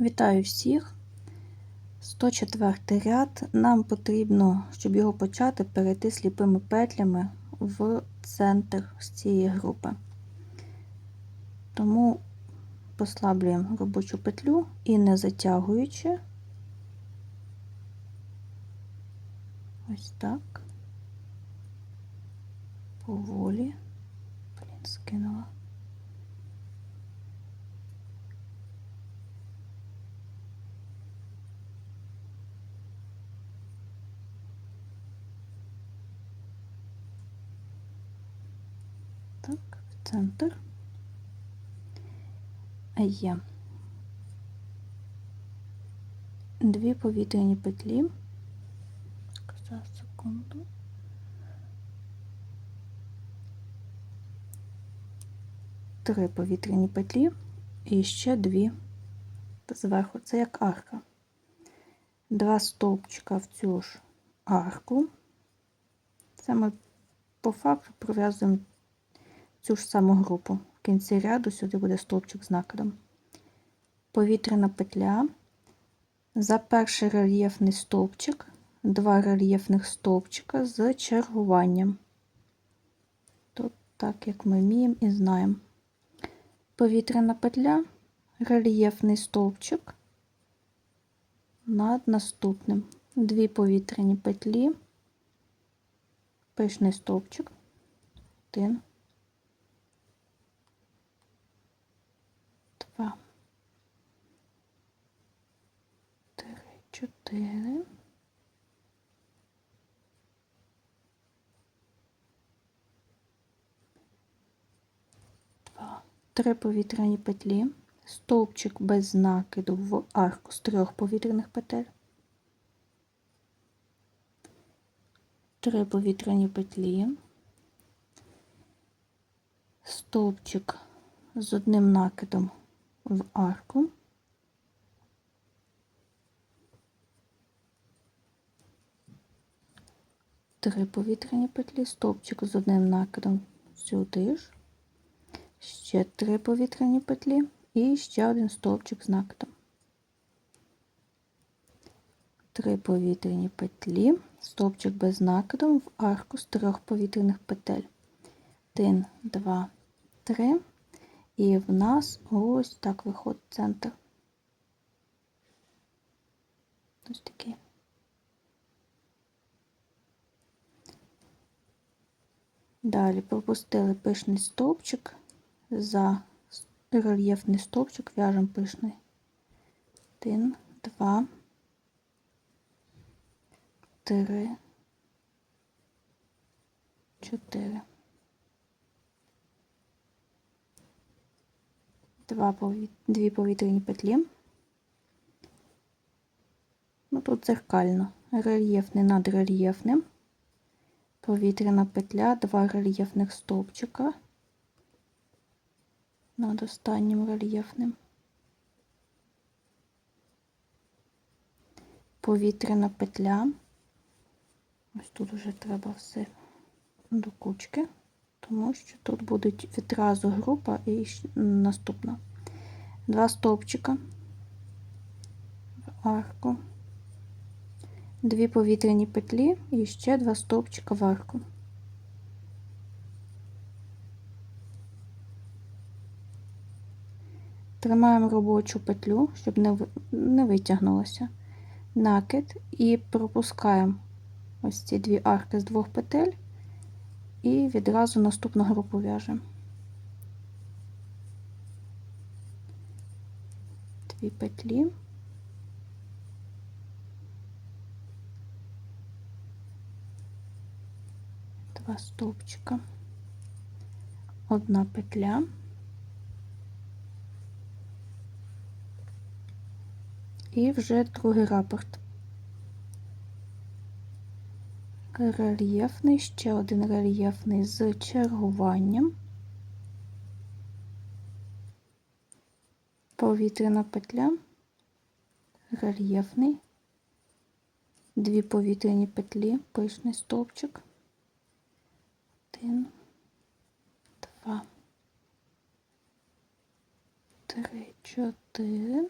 Вітаю всіх! 104 ряд. Нам потрібно, щоб його почати, перейти сліпими петлями в центр з цієї групи. Тому послаблюємо робочу петлю і не затягуючи, ось так, поволі, блін, скинула. Так, в центр. Є дві повітряні петлі. Зараз, секунду. Три повітряні петлі і ще дві зверху. Це як арка. Два стовпчика в цю ж арку. Це ми по факту пров'язуємо цю ж саму групу. В кінці ряду сюди буде стовпчик з накидом. Повітряна петля. За перший рельєфний стовпчик, два рельєфних стовпчика з чергуванням. Тут так, як ми вміємо і знаємо. Повітряна петля, рельєфний стовпчик над наступним. Дві повітряні петлі, пишний стовпчик, один. два, три, чотири. Три повітряні петлі, стовпчик без накиду в арку з трьох повітряних петель. Три повітряні петлі, стовпчик з одним накидом в арку. Три повітряні петлі, стовпчик з одним накидом сюди ж, ще три повітряні петлі і ще один стовпчик з накидом. Три повітряні петлі, стовпчик без накиду в арку з трьох повітряних петель. Один, два, три. І в нас ось так виходить центр. Ось такий. Далі пропустили пишний стовпчик, за рельєфний стовпчик в'яжемо пишний. Один, два, три, чотири. Два повіт... дві повітряні петлі. Ну, тут зеркально, рельєфний над рельєфним, повітряна петля, два рельєфних стовпчика над останнім рельєфним, повітряна петля. Ось тут вже треба все до кучки тому що тут будуть відразу група і наступна. Два стовпчика в арку, дві повітряні петлі і ще два стовпчика в арку. Тримаємо робочу петлю, щоб не не витягнулося. Накид і пропускаємо ось ці дві арки з двох петель і відразу наступну групу в'яжемо. Дві петлі. Два стовпчика, одна петля. І вже другий рапорт. рельєфний, ще один рельєфний з чергуванням, повітряна петля, рельєфний, дві повітряні петлі, пишний стовпчик, один, два, три, чотири.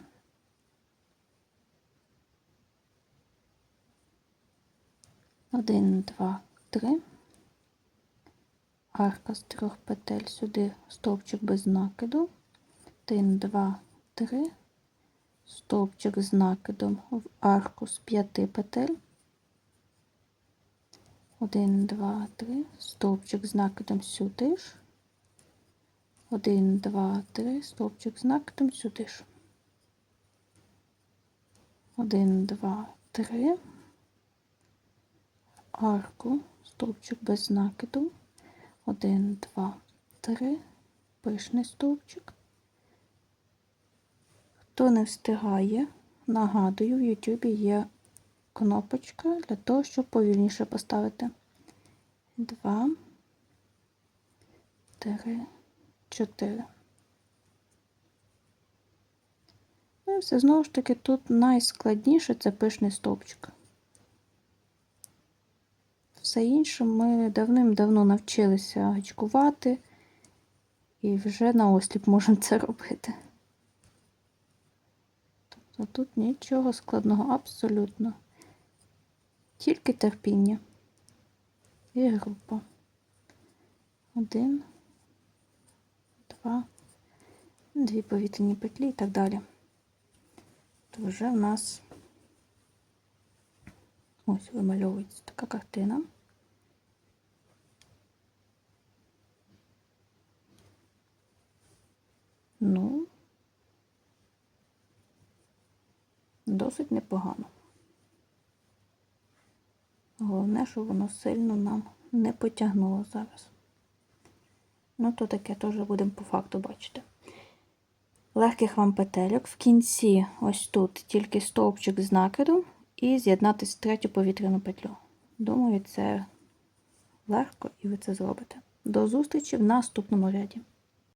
Один, два, три. Арка з трьох петель сюди стовпчик без накиду. Один, два, три. Стовпчик з накидом в арку з п'яти петель. 1, 2, 3. Стовпчик з накидом сюди ж. 1, 2, 3. Стовпчик з накидом сюди ж. 1, 2, 3. Арку, стовпчик без накиду. 1, 2, 3. Пишний стовпчик. Хто не встигає, нагадую, в YouTube є кнопочка для того, щоб повільніше поставити. 2, 3, 4. Ну і все знову ж таки тут найскладніше це пишний стовпчик. Все інше ми давним-давно навчилися гачкувати і вже на осліп можемо це робити. Тобто тут нічого складного абсолютно. Тільки терпіння і група. Один, два, дві повітряні петлі і так далі. То вже в нас ось вимальовується така картина. Ну, досить непогано. Головне, щоб воно сильно нам не потягнуло зараз. Ну, то таке теж будемо по факту бачити. Легких вам петельок. В кінці, ось тут, тільки стовпчик з накидом і з'єднати з третю повітряну петлю. Думаю, це легко і ви це зробите. До зустрічі в наступному ряді.